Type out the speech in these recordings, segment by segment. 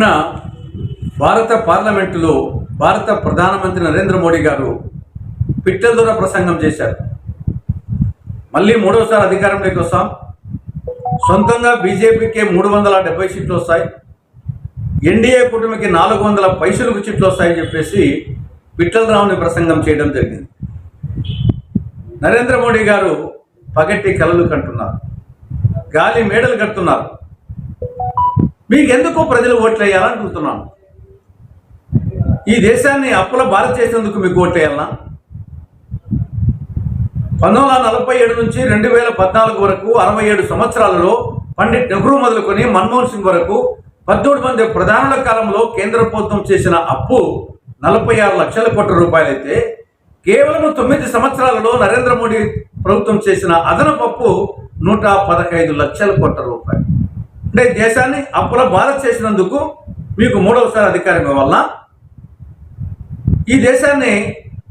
మొన్న భారత పార్లమెంటులో భారత ప్రధానమంత్రి నరేంద్ర మోడీ గారు పిట్టల ద్వారా ప్రసంగం చేశారు. మళ్ళీ మూడోసారి అధికారంలోకి వస్తాం సొంతంగా బీజేపీకి మూడు వందల డెబ్బై సీట్లు వస్తాయి. ఎన్డీఏ కూటమికి నాలుగు వందల పైసలకు సీట్లు వస్తాయని చెప్పేసి పిట్టలరావుని ప్రసంగం చేయడం జరిగింది. నరేంద్ర మోడీ గారు పగట్టి కలలు కంటున్నారు. గాలి మేడలు కడుతున్నారు. మీకెందుకు ప్రజలు ఓట్లు వేయాలని అడుగుతున్నాను ఈ దేశాన్ని అప్పుల భారత చేసేందుకు మీకు ఓట్లు వేయాలనా పంతొమ్మిది వందల నలభై ఏడు నుంచి రెండు వేల పద్నాలుగు వరకు అరవై ఏడు సంవత్సరాలలో పండిట్ నెహ్రూ మొదలుకొని మన్మోహన్ సింగ్ వరకు పద్దెనిమిది మంది ప్రధానుల కాలంలో కేంద్ర ప్రభుత్వం చేసిన అప్పు నలభై ఆరు లక్షల కోట్ల రూపాయలైతే కేవలం తొమ్మిది సంవత్సరాలలో నరేంద్ర మోడీ ప్రభుత్వం చేసిన అదనపు అప్పు నూట పదహైదు లక్షల కోట్ల రూపాయలు. అంటే దేశాన్ని అప్పుల భారత్ చేసినందుకు మీకు మూడవసారి అధికారం ఇవ్వాలా? ఈ దేశాన్ని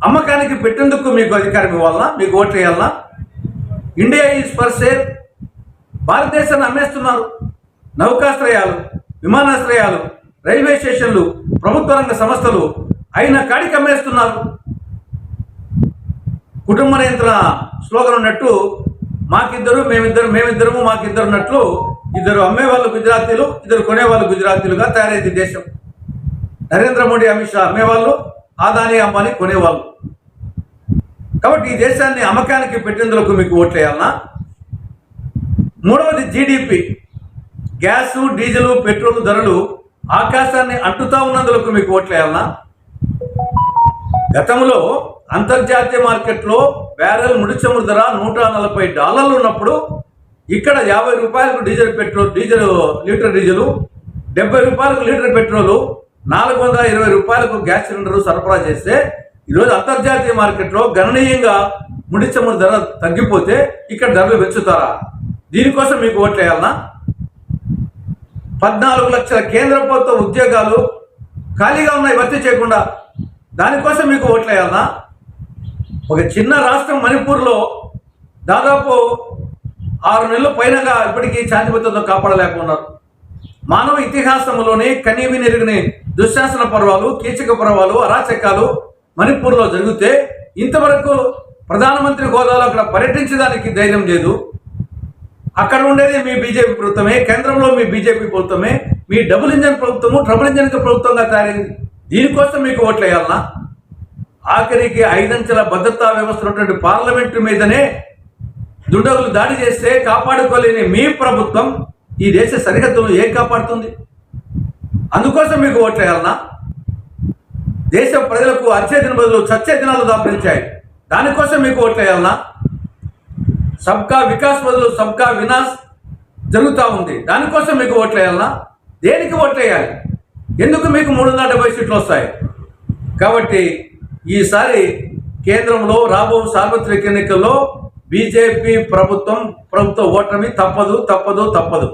అమ్మకానికి పెట్టేందుకు మీకు అధికారం ఇవ్వాలా? మీకు ఓట్లు వేయాలనా ఇండియా ఈజ్ ఫర్ సేల్. భారతదేశాన్ని అమ్మేస్తున్నారు. నౌకాశ్రయాలు విమానాశ్రయాలు రైల్వే స్టేషన్లు ప్రభుత్వ రంగ సంస్థలు అయిన కాడికి అమ్మేస్తున్నారు. కుటుంబ నియంత్రణ స్లోగన్ ఉన్నట్టు మాకిద్దరు మేమిద్దరు మేమిద్దరము మాకిద్దరు ఉన్నట్లు ఇద్దరు అమ్మేవాళ్ళు గుజరాతీలు ఇద్దరు కొనేవాళ్ళు గుజరాతీలుగా తయారైంది దేశం. నరేంద్ర మోడీ అమిత్ షా అమ్మేవాళ్ళు ఆదాని అంబానీ కొనేవాళ్ళు కాబట్టి ఈ దేశాన్ని అమ్మకానికి పెట్టేందుకు మీకు ఓట్లేయాలన్నా మూడవది జీడిపి. గ్యాసు డీజిల్ పెట్రోల్ ధరలు ఆకాశాన్ని అంటుతా ఉన్నందుకు మీకు ఓట్లేయాలన్నా గతంలో అంతర్జాతీయ మార్కెట్లో బ్యారెల్ ముడిచమురు ధర నూట నలభై డాలర్లు ఉన్నప్పుడు ఇక్కడ యాభై రూపాయలకు diesel petrol diesel litre diesel డెబ్బై రూపాయలకు లీటర్ పెట్రోలు నాలుగు వందల ఇరవై రూపాయలకు గ్యాస్ సిలిండర్ సరఫరా చేస్తే ఈరోజు అంతర్జాతీయ మార్కెట్లో గణనీయంగా ముడి చమురు ధర తగ్గిపోతే ఇక్కడ ధరలు పెంచుతారా? దీనికోసం మీకు ఓట్లేయాలనా పద్నాలుగు లక్షల కేంద్ర ప్రభుత్వ ఉద్యోగాలు ఖాళీగా ఉన్నాయి భర్తీ చేయకుండా. దానికోసం మీకు ఓట్లేయాలనా ఒక చిన్న రాష్ట్రం మణిపూర్లో దాదాపు ఆరు నెలలు పైనగా ఇప్పటికీ శాంతిభద్రత కాపాడలేకున్నారు మానవ ఇతిహాసంలోనే కనీవి నెరిగిన దుశ్శాసన పర్వాలు కీచక పర్వాలు అరాచకాలు మణిపూర్లో జరిగితే ఇంతవరకు ప్రధానమంత్రి హోదాలో అక్కడ పర్యటించడానికి ధైర్యం లేదు. అక్కడ ఉండేది మీ బీజేపీ ప్రభుత్వమే కేంద్రంలో మీ బీజేపీ ప్రభుత్వమే మీ డబుల్ ఇంజన్ ప్రభుత్వము ట్రబుల్ ఇంజన్ ప్రభుత్వంగా తయారైంది. దీనికోసం మీకు ఓట్లు వేయాలనా ఆఖరికి ఐదంచెల భద్రతా వ్యవస్థ ఉన్నటువంటి పార్లమెంటు మీదనే దుండగులు దాడి చేస్తే కాపాడుకోలేని మీ ప్రభుత్వం ఈ దేశ సరిహద్దును ఏం కాపాడుతుంది? అందుకోసం మీకు ఓట్లు దేశ ప్రజలకు అచ్చే దిన బదులు చచ్చే దినాలు దాపరించాయి. దానికోసం మీకు ఓట్లు సబ్కా వికాస్ బదులు సబ్కా వినాశ్ జరుగుతూ ఉంది. దానికోసం మీకు ఓట్లు దేనికి ఓట్లేయాలి ఎందుకు మీకు మూడు వందల డెబ్బై సీట్లు వస్తాయి? కాబట్టి ఈసారి కేంద్రంలో రాబో సార్వత్రిక ఎన్నికల్లో బీజేపీ ప్రభుత్వం ప్రభుత్వ ఓటమి తప్పదు తప్పదు తప్పదు.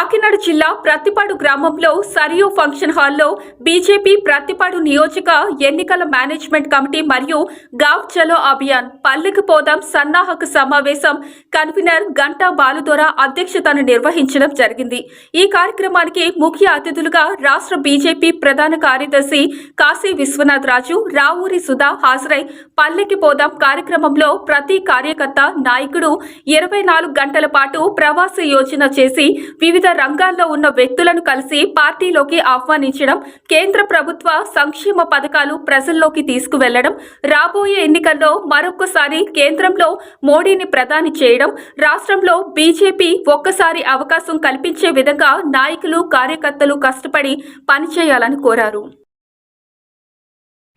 కాకినాడ జిల్లా ప్రత్తిపాడు గ్రామంలో సరియు ఫంక్షన్ హాల్లో బీజేపీ ప్రత్తిపాడు నియోజక ఎన్నికల మేనేజ్మెంట్ కమిటీ మరియు గావ్ చలో అభియాన్ పల్లెకి పోదాం సన్నాహక సమావేశం కన్వీనర్ గంటా బాలుదొర అధ్యక్షతను నిర్వహించడం జరిగింది. ఈ కార్యక్రమానికి ముఖ్య అతిథులుగా రాష్ట్ర బీజేపీ ప్రధాన కార్యదర్శి కాశీ విశ్వనాథ్ రాజు రావూరి సుధా హాజరై పల్లెకి పోదాం కార్యక్రమంలో ప్రతి కార్యకర్త నాయకుడు ఇరవై నాలుగు గంటల పాటు ప్రవాస యోజన చేసి వివిధ రంగాల్లో ఉన్న వ్యక్తులను కలిసి పార్టీలోకి ఆహ్వానించడం కేంద్ర ప్రభుత్వ సంక్షేమ పథకాలు ప్రజల్లోకి తీసుకువెళ్ళడం రాబోయే ఎన్నికల్లో మరొకసారి కేంద్రంలో మోడీని ప్రధాని చేయడం రాష్ట్రంలో బీజేపీ ఒక్కసారి అవకాశం కల్పించే విధంగా నాయకులు కార్యకర్తలు కష్టపడి పనిచేయాలని కోరారు.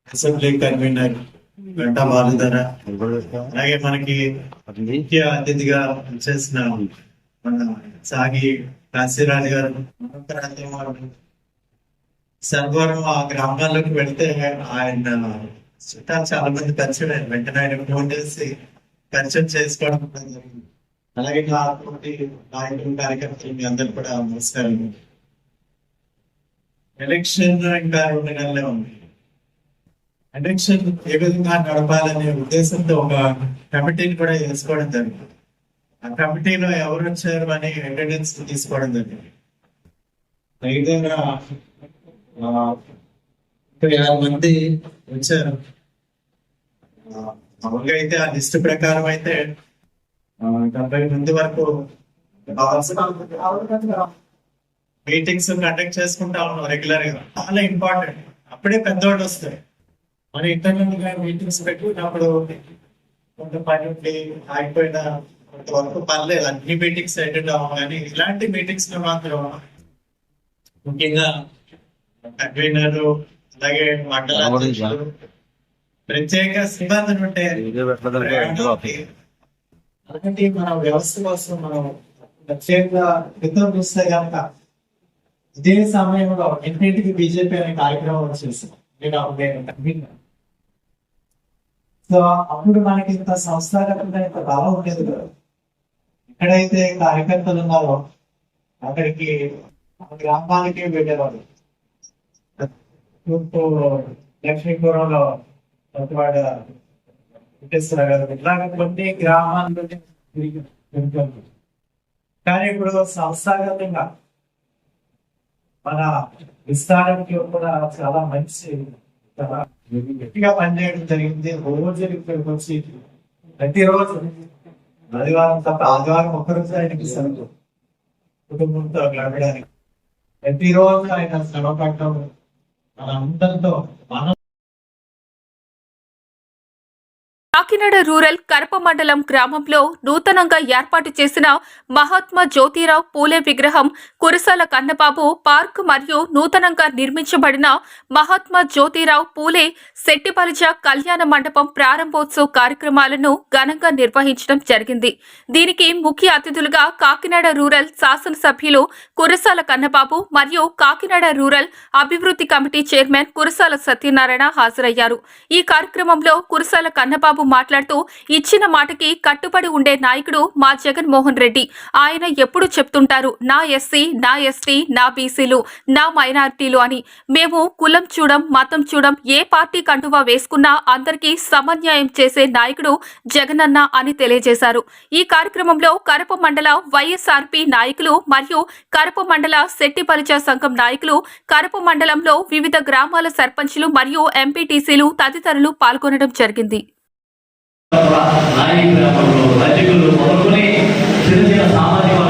Assembly convener Baludhara. అలాగే మనకి ముఖ్య అతిథిగా చేసిన మన సాగి కాశీరాణి గారు ప్రాంతం వారు సర్వరం ఆ గ్రామాల్లోకి వెళ్తే ఆయన చుట్టాలు చాలా మంది పరిచయం వెంటనే ఆయన ఫోన్ చేసి పరిచయం చేసుకోవడం జరిగింది. అలాగే నాతోటి నాయకులు కార్యకర్తలు మీ అందరు కూడా నమస్కారం ఎలక్షన్ ఇంకా రెండు నెలలే ఉంది. ఎలక్షన్ ఏ విధంగా నడపాలనే ఉద్దేశంతో ఒక కమిటీని కూడా వేసుకోవడం జరిగింది. ఆ కమిటీలో ఎవరు వచ్చారు అని అటెండెన్స్ తీసుకోవడం జరిగింది. ఐదుగా యాభై మంది వచ్చారు. మామూలుగా అయితే ఆ లిస్ట్ ప్రకారం అయితే డెబ్బై మంది వరకు మీటింగ్స్ కండక్ట్ చేసుకుంటా ఉన్నాం రెగ్యులర్గా. చాలా ఇంపార్టెంట్ అప్పుడే పెద్దవాళ్ళు వస్తాయి మన ఇంటర్నల్గా మీటింగ్స్ పెట్టుకున్నప్పుడు కొంత పని ఉండి ఆగిపోయిన కొంతవరకు పర్లేదు అన్ని మీటింగ్స్ అటెండ్ అవ్వం కానీ ఇలాంటి మీటింగ్స్లో మాత్రం ముఖ్యంగా కన్వీనర్ అలాగే మండల ప్రత్యేక సిబ్బంది ఉంటే అలాంటి మన వ్యవస్థ కోసం మనం ప్రత్యేకంగా క్రితం చూస్తే కనుక ఇదే సమయంలో ఇంటింటికి బీజేపీ అనే కార్యక్రమం వచ్చేసి నేను. సో అప్పుడు మనకి ఇంత సంస్థాగతంగా ఇంత బలం ఉండేది కదా. ఎక్కడైతే కార్యకర్తలు ఉన్నారో అక్కడికి గ్రామానికి వెళ్ళేవాడు తూర్పు లక్ష్మీపురంలో ప్రతివాడ వెంకటేశ్వర గారు. ఇట్లాగ కొన్ని గ్రామాల్లో కానీ ఇప్పుడు సంస్థాగతంగా మన విస్తారానికి కూడా చాలా మంచి చాలా గట్టిగా పనిచేయడం జరిగింది. రోజు ఇక్కడికి వచ్చి ప్రతిరోజు ఆదివారం తప్ప ఆదివారం ఒక్కరోజు ఆయనకి సెలవు. కుటుంబంతో గడపడానికి. ప్రతిరోజు ఆయన శ్రమ పడటం మన అందరితో మనం కాకినాడ రూరల్ కరప మండలం గ్రామంలో నూతనంగా ఏర్పాటు చేసిన మహాత్మా జ్యోతిరావు పూలే విగ్రహం కురసాల కన్నబాబు పార్క్ మరియు నూతనంగా నిర్మించబడిన మహాత్మా జ్యోతిరావు పూలే శెట్టిబలిజ కళ్యాణ మండపం ప్రారంభోత్సవ కార్యక్రమాలను ఘనంగా నిర్వహించడం జరిగింది. దీనికి ముఖ్య అతిథులుగా కాకినాడ రూరల్ శాసనసభ్యులు కురసాల కన్నబాబు మరియు కాకినాడ రూరల్ అభివృద్ధి కమిటీ చైర్మన్ కురసాల సత్యనారాయణ హాజరయ్యారు. ఈ కార్యక్రమంలో కురసాల కన్నబాబు మాట్లాడుతూ ఇచ్చిన మాటకి కట్టుబడి ఉండే నాయకుడు మా జగన్మోహన్ రెడ్డి. ఆయన ఎప్పుడు చెప్తుంటారు నా ఎస్సీ నా ఎస్టీ నా బీసీలు నా మైనారిటీలు అని. మేము కులం చూడం మతం చూడం ఏ పార్టీ కండువా వేసుకున్నా అందరికీ సమన్యాయం చేసే నాయకుడు జగనన్న అని తెలియజేశారు. ఈ కార్యక్రమంలో కరప మండల వైఎస్ఆర్పి నాయకులు మరియు కరప మండల శెట్టి పరిచయ సంఘం నాయకులు కరప మండలంలో వివిధ గ్రామాల సర్పంచులు మరియు ఎంపీటీసీలు తదితరులు పాల్గొనడం జరిగింది. నాయకులు గ్రామంలో మొదలుకొని చిన్న చిన్న సామాజిక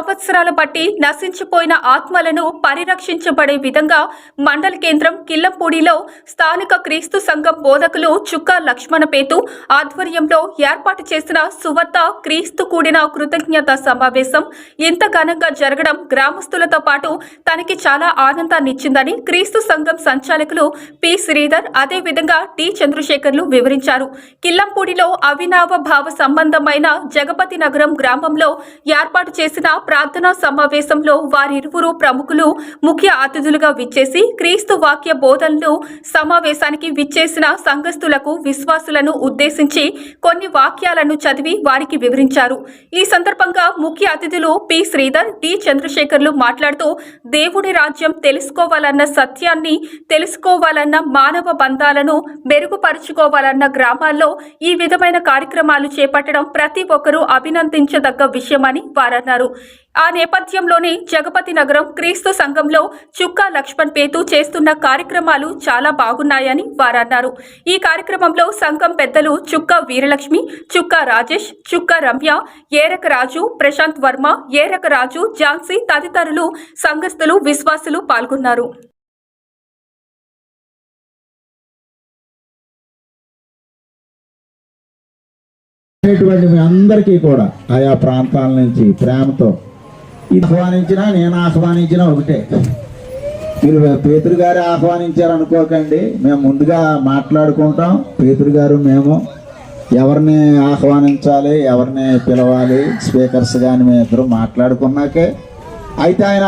సంవత్సరాలు బట్టి నశించిపోయిన ఆత్మలను పరిరక్షించబడే విధంగా మండల కేంద్రం కిల్లంపూడిలో స్థానిక క్రీస్తు సంఘం బోధకులు చుక్కా లక్ష్మణపేతు ఆధ్వర్యంలో ఏర్పాటు చేసిన సువర్త క్రీస్తు కూడిన కృతజ్ఞత సమావేశం ఇంత ఘనంగా జరగడం గ్రామస్తులతో పాటు తనకి చాలా ఆనందాన్నిచ్చిందని క్రీస్తు సంఘం సంచాలకులు పి శ్రీధర్ అదేవిధంగా టి చంద్రశేఖర్లు వివరించారు. కిల్లంపూడిలో అవినావ భావ సంబంధమైన జగపతి నగరం గ్రామంలో ఏర్పాటు చేసిన ప్రార్థనా సమావేశంలో వారిరువురు ప్రముఖులు ముఖ్య అతిథులుగా విచ్చేసి క్రీస్తు వాక్య బోధనలు సమావేశానికి విచ్చేసిన సంఘస్థులకు విశ్వాసులను ఉద్దేశించి కొన్ని వాక్యాలను చదివి వారికి వివరించారు. ఈ సందర్భంగా ముఖ్య అతిథులు పి. శ్రీధర్ డి. చంద్రశేఖర్లు మాట్లాడుతూ దేవుడి రాజ్యం తెలుసుకోవాలన్న సత్యాన్ని తెలుసుకోవాలన్న మానవ బంధాలను మెరుగుపరుచుకోవాలన్న గ్రామాల్లో ఈ విధమైన కార్యక్రమాలు చేపట్టడం ప్రతి ఒక్కరూ అభినందించదగ్గ విషయమని వారన్నారు. ఆ నేపథ్యంలోనే జగపతి నగరం క్రీస్తు సంఘంలో చుక్కా లక్ష్మణ్ పేతు చేస్తున్న కార్యక్రమాలు చాలా బాగున్నాయని వారన్నారు. ఈ కార్యక్రమంలో సంఘం పెద్దలు చుక్కా వీరలక్ష్మి చుక్కా రాజేష్ చుక్కా రమ్య ఏరక రాజు ప్రశాంత్ వర్మ ఏరక రాజు ఝాన్సీ తదితరులు సంఘస్థులు విశ్వాసులు పాల్గొన్నారు. అందరికీ కూడా ఆయా ప్రాంతాల నుంచి ప్రేమతో ఇది ఆహ్వానించినా నేను ఆహ్వానించినా ఒకటే. మీరు పేతురు గారు ఆహ్వానించారు అనుకోకండి మేము ముందుగా మాట్లాడుకుంటాం. పేతురు గారు మేము ఎవరిని ఆహ్వానించాలి ఎవరిని పిలవాలి స్పీకర్స్ కానీ మేము ఇద్దరు మాట్లాడుకున్నాకే. అయితే ఆయన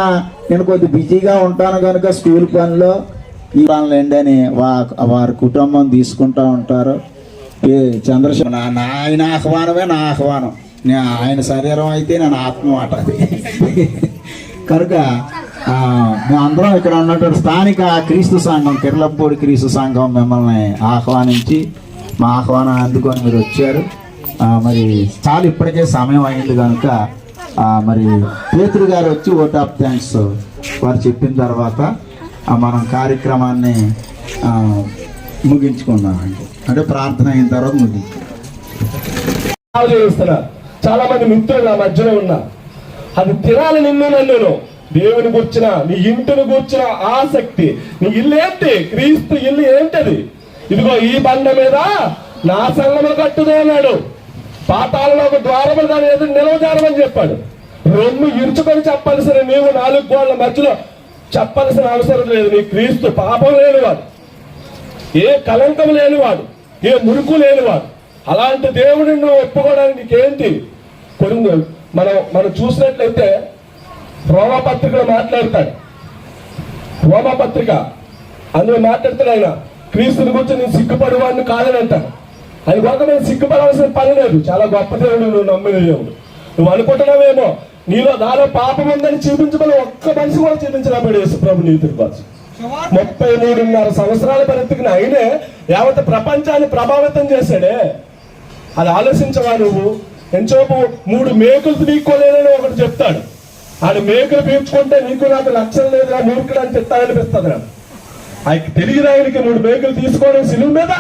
నేను కొద్ది బిజీగా ఉంటాను కనుక స్కూల్ పనిలో ఈ పనులేండి అని వా వారి కుటుంబం తీసుకుంటూ ఉంటారు. ఏ చంద్రశేఖర్ నా ఆయన ఆహ్వానమే నా ఆహ్వానం. ఆయన శరీరం అయితే నేను ఆత్మ మాట అది కనుక అందరం మేమందరం ఇక్కడ ఉన్నటువంటి స్థానిక క్రీస్తు సంఘం కిర్లంపూడి క్రీస్తు సంఘం మిమ్మల్ని ఆహ్వానించి మా ఆహ్వానం అందుకొని మీరు వచ్చారు. మరి చాలా ఇప్పటికే సమయం అయింది కనుక మరి పేతురు గారు వచ్చి ఓట్ ఆఫ్ థ్యాంక్స్ వారు చెప్పిన తర్వాత మనం కార్యక్రమాన్ని ముగించుకున్నామండి అంటే ప్రార్థన అయిన తర్వాత ముగించుకున్నాం చేస్తున్నారు. చాలా మంది మిత్రులు నా మధ్యలో ఉన్నా. అది తినాలి నిన్ను నన్ను దేవుని కూర్చిన నీ ఇంటిని కూర్చిన ఆసక్తి నీ ఇల్లు ఏంటి? క్రీస్తు ఇల్లు ఏంటది? ఇదిగో ఈ బండ మీద నా సంగములు కట్టుదే అన్నాడు. పాతాలలో ఒక ద్వారము దాని ఎదురు నిలవజారమని చెప్పాడు. రొమ్ము ఇరుచుకొని చెప్పాల్సిన నీవు నాలుగు గోళ్ళ మధ్యలో చెప్పాల్సిన అవసరం లేదు. నీ క్రీస్తు పాపం లేనివాడు. ఏ కలంకం లేనివాడు. ఏ మురుకు లేనివాడు. అలాంటి దేవుడిని నువ్వు ఒప్పుకోవడానికి నీకేంటి? కొన్ని మనం మనం చూసినట్లయితే రోమపత్రికలో మాట్లాడతాడు రోమపత్రిక అందులో మాట్లాడతాడు ఆయన క్రీస్తుని గురించి నేను సిగ్గుపడేవాడిని కాదని అంటాను అది కాక నేను సిగ్గుపడవలసిన పని లేదు. చాలా గొప్ప దేవుడు నువ్వు నమ్మిన దేవుడు. నువ్వు అనుకుంటున్నావేమో నీలో నాలో పాపం ఉందని చూపించమని ఒక్క మనిషి కూడా చూపించడం యేసుప్రభు ప్రభు నీతిని ముప్పై మూడున్నర సంవత్సరాల బ్రతికిన ఆయనే యావత్ ప్రపంచాన్ని ప్రభావితం చేశాడే. అది ఆలోచించవా నువ్వు? ఎంచోపు మూడు మేకులు పీక్కోలేదని ఒకటి చెప్తాడు. ఆడు మేకులు పీల్చుకుంటే నీకు నాకు లక్ష్యం లేదురా మూర్ఖుడు అని చెప్తాడనిపిస్తుంది నాకు. ఆయనకి తెలియదు ఆయనకి మూడు మేకులు తీసుకోవడం సిలువు మీద?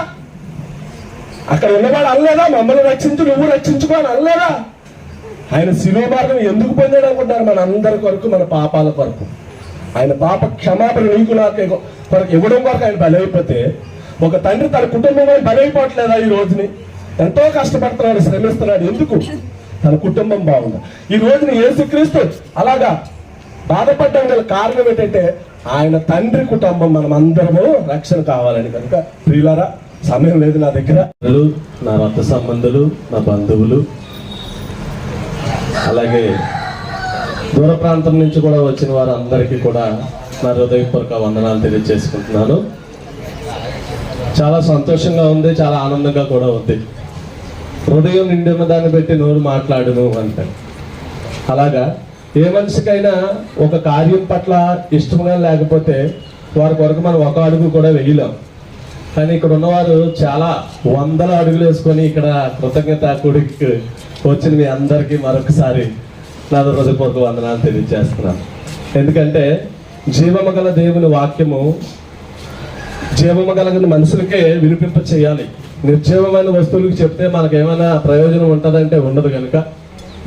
అక్కడ ఉన్నవాడు అనలేదా? మమ్మల్ని రక్షించు నువ్వు రక్షించుకో అని అనలేదా? ఆయన సిలువ మార్గం ఎందుకు పొందాడు అనుకుంటారు మన అందరి కొరకు మన పాపాల కొరకు. ఆయన పాప క్షమాపణ నీకు నాకు కొరకు ఇవ్వడం కొరకు ఆయన బలైపోతే ఒక తండ్రి తన కుటుంబం బలైపోవట్లేదా ఈ రోజుని? ఎంతో కష్టపడుతున్నాడు శ్రమిస్తున్నాడు. ఎందుకు? తన కుటుంబం బాగుంది. ఈ రోజున ఏసుక్రీస్తు అలాగా బాధపడ్డం గల కారణం ఏంటంటే ఆయన తండ్రి కుటుంబం మనం అందరము రక్షణ కావాలని కనుక ప్రియులరా సమయం లేదు నా దగ్గర. నా రక్త సంబంధులు నా బంధువులు అలాగే దూర ప్రాంతం నుంచి కూడా వచ్చిన వారందరికీ కూడా నా హృదయపూర్వక వందనాలు తెలియజేసుకుంటున్నాను. చాలా సంతోషంగా ఉంది చాలా ఆనందంగా కూడా ఉంది. హృదయం నిండిన దాన్ని బట్టి నోరు మాట్లాడును అంటాడు. అలాగా ఏ మనిషికైనా ఒక కార్యం పట్ల ఇష్టంగా లేకపోతే వారి కొరకు మనం ఒక అడుగు కూడా వేయలేం. కానీ ఇక్కడ ఉన్నవారు చాలా వందల అడుగులు వేసుకొని ఇక్కడ కృతజ్ఞత కొడుకు వచ్చిన మీ అందరికీ మరొకసారి నా హృదయపూర్వక వందనాలు తెలియజేస్తున్నాను. ఎందుకంటే జీవము గల దేవుని వాక్యము జీవము గల మనుషులకే వినిపింప చేయాలి నిర్జీవమైన వస్తువులకు చెప్తే మనకు ఏమైనా ప్రయోజనం ఉంటుందంటే ఉండదు కనుక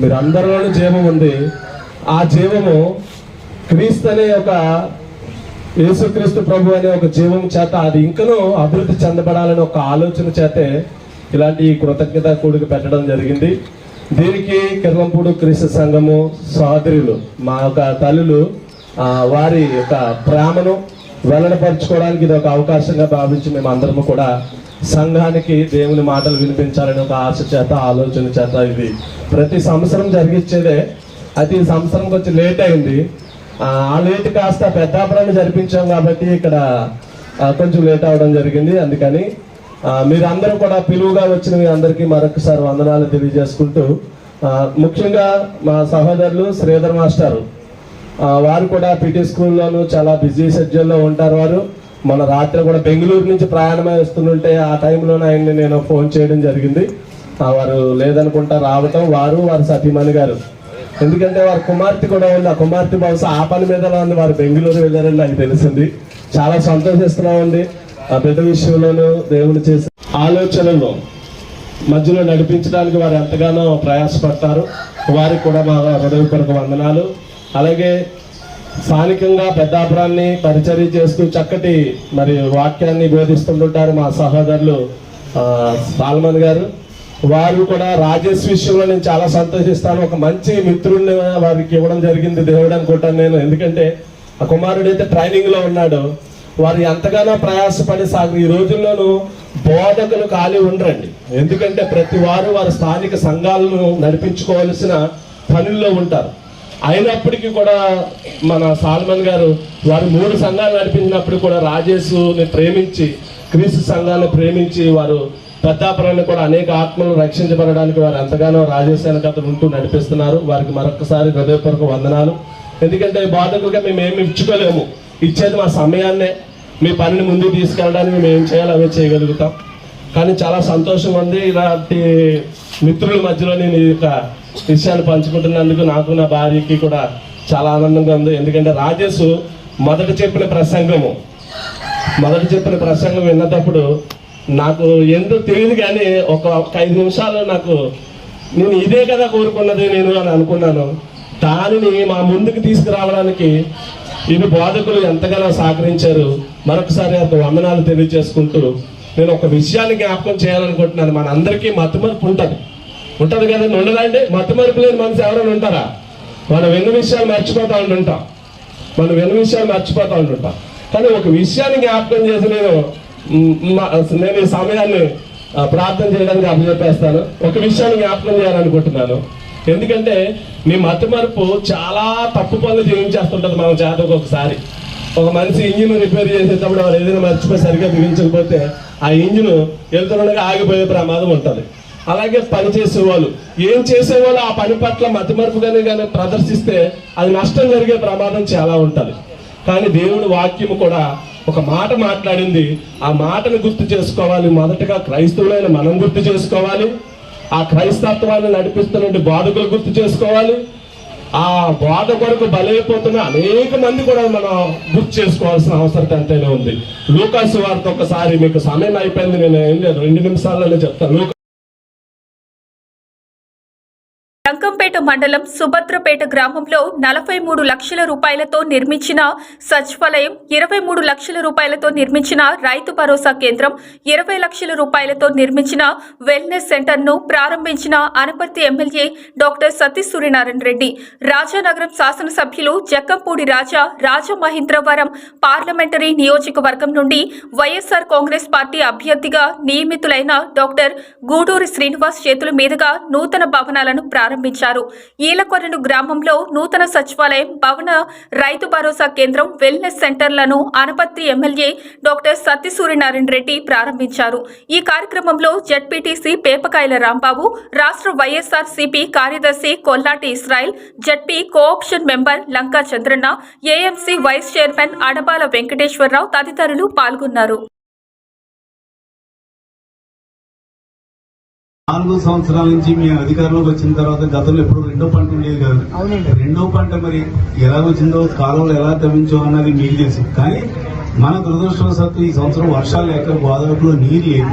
మీరు అందరిలోనూ జీవం ఉంది. ఆ జీవము క్రీస్తు అనే ఒక యేసుక్రీస్తు ప్రభు అనే ఒక జీవం చేత అది ఇంకనూ అభివృద్ధి చెందబడాలని ఒక ఆలోచన చేతే ఇలాంటి ఈ కృతజ్ఞత కూడిక పెట్టడం జరిగింది. దీనికి కిర్లంపూడు క్రీస్తు సంఘము సహోదరులు మా యొక్క తల్లులు వారి యొక్క ప్రేమను వెల్లడపరచుకోవడానికి ఇది ఒక అవకాశంగా భావించి మేము అందరము కూడా సంఘానికి దేవుని మాటలు వినిపించాలని ఒక ఆశ చేత ఆలోచన చేత ఇది. ప్రతి సంవత్సరం జరిగించేదే. అది సంవత్సరం కొంచెం లేట్ అయింది. ఆ లేట్ కాస్త పెద్దాపురాన్ని జరిపించాం కాబట్టి ఇక్కడ కొంచెం లేట్ అవడం జరిగింది. అందుకని మీరందరూ కూడా పిలువుగా వచ్చిన మీ అందరికీ మరొకసారి వందనాలు తెలియజేసుకుంటూ ముఖ్యంగా మా సహోదరులు శ్రీధర్ మాస్టర్. వారు కూడా పిటి స్కూల్లోనూ చాలా బిజీ షెడ్యూల్లో ఉంటారు వారు. మన రాత్రి కూడా బెంగళూరు నుంచి ప్రయాణమై వస్తుంటే ఆ టైంలోనే ఆయన్ని నేను ఫోన్ చేయడం జరిగింది. వారు లేదనుకుంటా రావటం వారు వారు సతీమణి గారు. ఎందుకంటే వారి కుమార్తె కూడా ఉంది. ఆ కుమార్తె బహుశా ఆ పని మీద ఉంది వారు బెంగళూరు వెళ్ళారని నాకు తెలిసింది. చాలా సంతోషిస్తున్నామండి. ఆ పెద్ద విషయంలోనూ దేవుడు చేసే ఆలోచనలు మధ్యలో నడిపించడానికి వారు ఎంతగానో ప్రయాసపడతారు. వారికి కూడా మా హృదయపూర్వక వందనాలు. అలాగే స్థానికంగా పెద్దాపురాన్ని పరిచర్య చేస్తూ చక్కటి మరి వాక్యాన్ని బోధిస్తుంటుంటారు మా సహోదరులు సాల్మన్ గారు. వారు కూడా రాజేష్ విషయంలో నేను చాలా సంతోషిస్తాను. ఒక మంచి మిత్రుడిని వారికి ఇవ్వడం జరిగింది దేవుడు అనుకుంటాను నేను. ఎందుకంటే ఆ కుమారుడు అయితే ట్రైనింగ్లో ఉన్నాడు. వారు ఎంతగానో ప్రయాసపడి సాగు. ఈ రోజుల్లోనూ బోధకులు ఖాళీ ఉండరండి. ఎందుకంటే ప్రతి వారు వారి స్థానిక సంఘాలను నడిపించుకోవాల్సిన పనుల్లో ఉంటారు. అయినప్పటికీ కూడా మన సాల్మన్ గారు వారు మూడు సంఘాలు నడిపించినప్పుడు కూడా రాజేష్ని ప్రేమించి క్రీస్తు సంఘాన్ని ప్రేమించి వారు పెద్దాపురాన్ని కూడా అనేక ఆత్మలను రక్షించబడడానికి వారు ఎంతగానో రాజేష్ వెనకతలు ఉంటూ నడిపిస్తున్నారు. వారికి మరొకసారి హృదయపూర్వక వందనాలు. ఎందుకంటే బాధకులుగా మేము ఏమి ఇచ్చుకోలేము. ఇచ్చేది మా సమయాన్నే. మీ పనిని ముందుకు తీసుకెళ్ళడానికి మేము ఏం చేయాలో అవే చేయగలుగుతాం. కానీ చాలా సంతోషం ఉంది. ఇలాంటి మిత్రుల మధ్యలో నేను ఈ యొక్క విషయాన్ని పంచుకుంటున్నందుకు నాకు నా భార్యకి కూడా చాలా ఆనందంగా ఉంది. ఎందుకంటే రాజేష్ మొదట చెప్పిన ప్రసంగము మొదట చెప్పిన ప్రసంగం విన్నప్పుడు నాకు ఎందుకు తెలియదు కానీ ఒక ఒక ఐదు నిమిషాలు నాకు నేను ఇదే కదా కోరుకున్నది నేను అని అనుకున్నాను. దానిని మా ముందుకు తీసుకురావడానికి ఇది బోధకులు ఎంతగానో సహకరించారు. మరొకసారి అంత వందనాలు తెలియజేసుకుంటూ నేను ఒక విషయాన్ని జ్ఞాపకం చేయాలనుకుంటున్నాను. మన అందరికీ మతిమరుపు ఉంటుంది. ఉంటుంది కదండి ఉండదండి మతిమరుపు లేని మనిషి ఎవరైనా ఉంటారా? మనం విన్న విషయాలు మర్చిపోతా ఉంటుంటాం మనం విన్న విషయాలు మర్చిపోతా ఉంటుంటాం కానీ ఒక విషయాన్ని జ్ఞాపకం చేసి నేను మా- నేను ఈ సమయాన్ని ప్రార్థన చేయడానికి అప్పచెప్పేస్తాను. ఒక విషయాన్ని జ్ఞాపకం చేయాలనుకుంటున్నాను. ఎందుకంటే మీ మతి మార్పు చాలా తప్పు పనులు జీవించేస్తుంటుంది మన చేతకు ఒకసారి. ఒక మనిషి ఇంజిన్ రిపేర్ చేసేటప్పుడు వాళ్ళు ఏదైనా మర్చిపోయి సరిగ్గా బిగించకపోతే ఆ ఇంజిన్ వెళ్తుండగా ఆగిపోయే ప్రమాదం ఉంటుంది. అలాగే పని చేసేవాళ్ళు. ఏం చేసేవాళ్ళు? ఆ పని పట్ల మతిమరుపుగానే కానీ ప్రదర్శిస్తే అది నష్టం జరిగే ప్రమాదం చాలా ఉంటుంది. కానీ దేవుడు వాక్యము కూడా ఒక మాట మాట్లాడింది. ఆ మాటను గుర్తు చేసుకోవాలి. మొదటగా క్రైస్తవులైన మనం గుర్తు చేసుకోవాలి. ఆ క్రైస్తత్వాన్ని నడిపిస్తున్న బాధకులు గుర్తు చేసుకోవాలి. ఆ బాధ కొరకు బలైపోతున్న అనేక మంది కూడా మనం గుర్తు చేసుకోవాల్సిన అవసరం ఎంతైనా ఉంది. లూకాసు వారితో ఒకసారి మీకు సమయం అయిపోయింది. నేను ఏం లేదు. రెండు నిమిషాలలో చెప్తాను. రంగంపేట మండలం సుభద్రపేట గ్రామంలో నలభై మూడు లక్షల రూపాయలతో నిర్మించిన సచివాలయం ఇరవై మూడు లక్షల రూపాయలతో నిర్మించిన రైతు భరోసా కేంద్రం ఇరవై లక్షల రూపాయలతో నిర్మించిన వెల్నెస్ సెంటర్ను ప్రారంభించిన అనపర్తి ఎమ్మెల్యే డాక్టర్ సతీష్ సూర్యనారాయణ రెడ్డి రాజానగరం శాసనసభ్యులు జక్కంపూడి రాజా రాజమహేంద్రవరం పార్లమెంటరీ నియోజకవర్గం నుండి వైఎస్ఆర్ కాంగ్రెస్ పార్టీ అభ్యర్థిగా నియమితులైన డాక్టర్ గూడూరి శ్రీనివాస్ చేతుల మీదుగా నూతన భవనాలను ప్రారంభించారు. ఈలకొరను గ్రామంలో నూతన సచివాలయం భవన రైతు భరోసా కేంద్రం వెల్నెస్ సెంటర్లను అనపత్తి ఎమ్మెల్యే డాక్టర్ సత్యసూర్యనారాయణ రెడ్డి ప్రారంభించారు. ఈ కార్యక్రమంలో జడ్పీటీసీ పేపకాయల రాంబాబు రాష్ట్ర వైఎస్ఆర్ సిపి కార్యదర్శి Kollati Israel ZP cooption member Lanka Chandranna AMC vice chairman Adabala Venkateswararao తదితరులు పాల్గొన్నారు. నాలుగు సంవత్సరాల నుంచి మీ అధికారంలోకి వచ్చిన తర్వాత గతంలో ఎప్పుడు రెండో పంట ఉండేది కాదు. రెండో పంట మరి ఎలా వచ్చిందో కాలంలో ఎలా తవ్వించో అన్నది మీకు తెలుసు కానీ మన దురదృష్టవశాత్తు ఈ సంవత్సరం వర్షాలు లేక గోదావరిలో నీరు లేదు.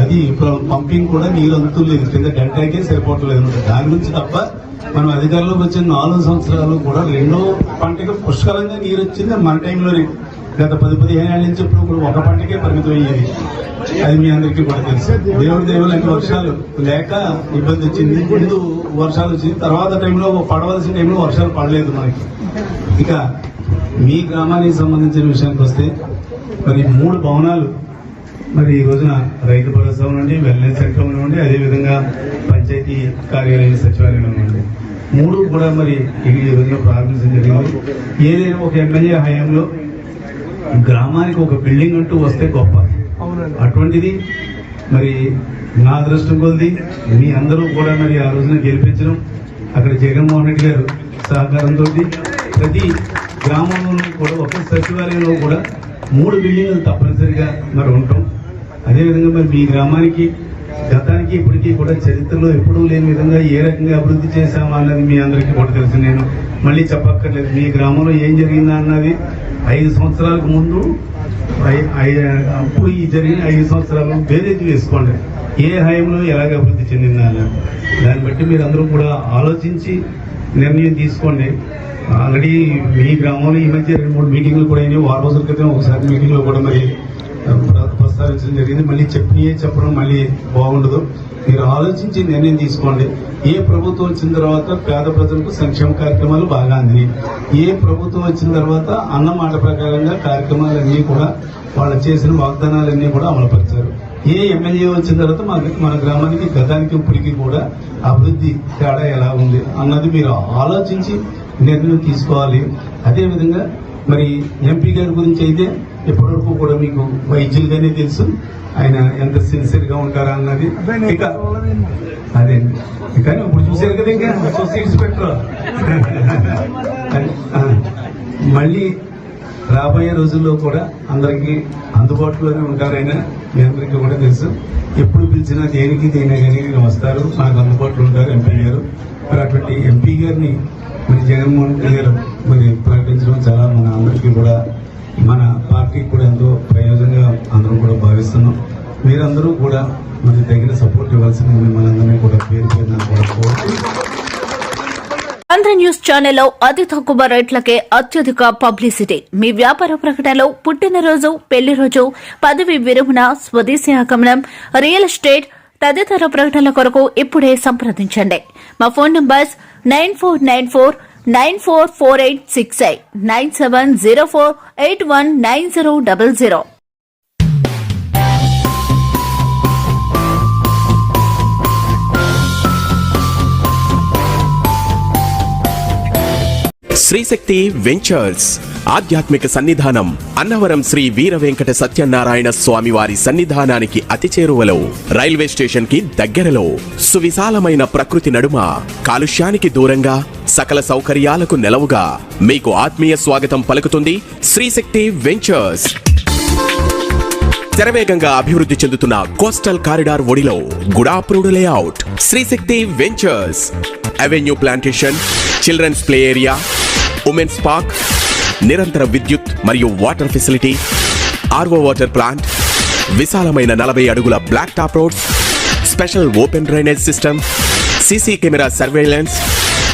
అది ఇప్పుడు పంపింగ్ కూడా నీరు అందుతలేదు. కింద డెల్టాకే సరిపోవట్లేదు. దాని గురించి తప్ప మనం అధికారంలోకి వచ్చిన నాలుగు సంవత్సరాలు కూడా రెండో పంటకి పుష్కలంగా నీరు వచ్చింది మన టైంలోనే గత పది పదిహేను ఏళ్ళ నుంచి ఇప్పుడు కూడా ఒక పంటకే పరిమితం అయ్యేది అది మీ అందరికీ కూడా తెలుసు. దేవుడి దేవుడు అంటే వర్షాలు లేక ఇబ్బంది వచ్చింది. ముందు వర్షాలు వచ్చింది. తర్వాత టైంలో పడవలసిన టైంలో వర్షాలు పడలేదు మనకి. ఇక మీ గ్రామానికి సంబంధించిన విషయానికి వస్తే మరి మూడు భవనాలు మరి ఈ రోజున రైతు భరోసా ఉండండి వెల్నెస్ సెంటర్ ఉండండి అదేవిధంగా పంచాయతీ కార్యాలయం సచివాలయం ఉండండి. మూడు కూడా మరి ఈ రోజున ప్రారంభించడం జరిగింది. ఏదైనా ఒక ఎమ్మెల్యే హయాంలో గ్రామానికి ఒక బిల్డింగ్ అంటూ వస్తే గొప్ప. అటువంటిది మరి నా అదృష్టం కొద్ది మీ అందరూ కూడా మరి ఆ రోజున గెలిపించడం అక్కడ జగన్మోహన్ రెడ్డి గారు సహకారంతో ప్రతి గ్రామంలోనూ కూడా ఒక సచివాలయంలో కూడా మూడు బిల్డింగులు తప్పనిసరిగా మరి ఉంటాం. అదేవిధంగా మరి మీ గ్రామానికి గతానికి ఇప్పటికీ కూడా చరిత్రలో ఎప్పుడూ లేని విధంగా ఏ రకంగా అభివృద్ధి చేశామా అన్నది మీ అందరికీ కూడా తెలుసు. నేను మళ్ళీ చెప్పక్కర్లేదు. మీ గ్రామంలో ఏం జరిగిందా అన్నది ఐదు సంవత్సరాలకు ముందు ఐ- ఐ- అప్పుడు ఈ జరిగిన ఐదు సంవత్సరాలు బేరేజ్ వేసుకోండి. ఏ హయంలో ఎలాగ అభివృద్ధి చెందిందా దాన్ని బట్టి మీరు అందరూ కూడా ఆలోచించి నిర్ణయం తీసుకోండి. ఆల్రెడీ మీ గ్రామంలో ఈ మధ్య రెండు మూడు మీటింగ్లు కూడా అయినాయి. వారం రోజుల క్రితం ఒకసారి మీటింగ్లో కూడా మరి ప్రస్తావించడం జరిగింది. మళ్ళీ చెప్పినయే చెప్పడం మళ్ళీ బాగుండదు. మీరు ఆలోచించి నిర్ణయం తీసుకోండి. ఏ ప్రభుత్వం వచ్చిన తర్వాత పేద ప్రజలకు సంక్షేమ కార్యక్రమాలు బాగా అందినాయి. ఏ ప్రభుత్వం వచ్చిన తర్వాత అన్న మాట ప్రకారంగా కార్యక్రమాలన్నీ కూడా వాళ్ళు చేసిన వాగ్దానాలన్నీ కూడా అమలుపరిచారు. ఏ ఎమ్మెల్యే వచ్చిన తర్వాత మన మన గ్రామానికి గతానికి ఇప్పటికి కూడా అభివృద్ధి తేడా ఎలా ఉంది అన్నది మీరు ఆలోచించి నిర్ణయం తీసుకోవాలి. అదేవిధంగా మరి ఎంపీ గారి గురించి అయితే ఇప్పటివరకు కూడా మీకు వైద్యులుగానే తెలుసు. ఆయన ఎంత సిన్సియర్గా ఉంటారా అన్నది. ఇక అదే. కానీ ఇప్పుడు చూసారు కదా ఇంకా. సొసైటీస్ పెట్టరు మళ్ళీ రాబోయే రోజుల్లో కూడా అందరికీ అందుబాటులోనే ఉంటారు ఆయన. మీ అందరికీ కూడా తెలుసు. ఎప్పుడు పిలిచినా దేనికి దేని కానీ వస్తారు. మనకు అందుబాటులో ఉంటారు ఎంపీ గారు. మరి అటువంటి ఎంపీ గారిని మరి జగన్మోహన్ రెడ్డి గారు మరి ప్రకటించడం చాలా మన అందరికీ కూడా మన పార్టీకి కూడా ఎంతో ప్రయోజనంగా అందరం కూడా భావిస్తున్నాం. మీరందరూ కూడా మరి తగిన సపోర్ట్ ఇవ్వాల్సింది మిమ్మల్ని అందరినీ కూడా పేరు పేరున కూడా ఆంధ్ర న్యూస్ ఛానల్లో అతి తక్కువ రేట్లకే అత్యధిక పబ్లిసిటీ. మీ వ్యాపార ప్రకటనలో పుట్టినరోజు పెళ్ళి రోజు పదవి విరమణ స్వదేశీ ఆగమనం రియల్ ఎస్టేట్ తదితర ప్రకటనల కొరకు ఇప్పుడే సంప్రదించండి. మా phone numbers nine four nine four nine four four eight six eight nine seven zero four eight one nine zero double zero. Srishakti ventures ఆధ్యాత్మిక సన్నిధానం అన్నవరం శ్రీ వీర వెంకట సత్యనారాయణ స్వామి వారి సన్నిధానానికి అతి చేరువలో రైల్వే స్టేషన్కి దగ్గరలో సువిశాలమైన ప్రకృతి నడుమ కాలుష్యానికి దూరంగా సకల సౌకర్యాలకు నెలవుగా మీకు ఆత్మీయ స్వాగతం పలుకుతుంది శ్రీశక్తి వెంచర్స్. శరవేగంగా అభివృద్ధి చెందుతున్న కోస్టల్ కారిడార్ ఒడిలో గుడాప్రూడ్ layout Srishakti ventures. Avenue plantation children's play area women's park నిరంతర విద్యుత్ మరియు water facility RO water plant విశాలమైన నలభై అడుగుల black top roads special open drainage system CC camera surveillance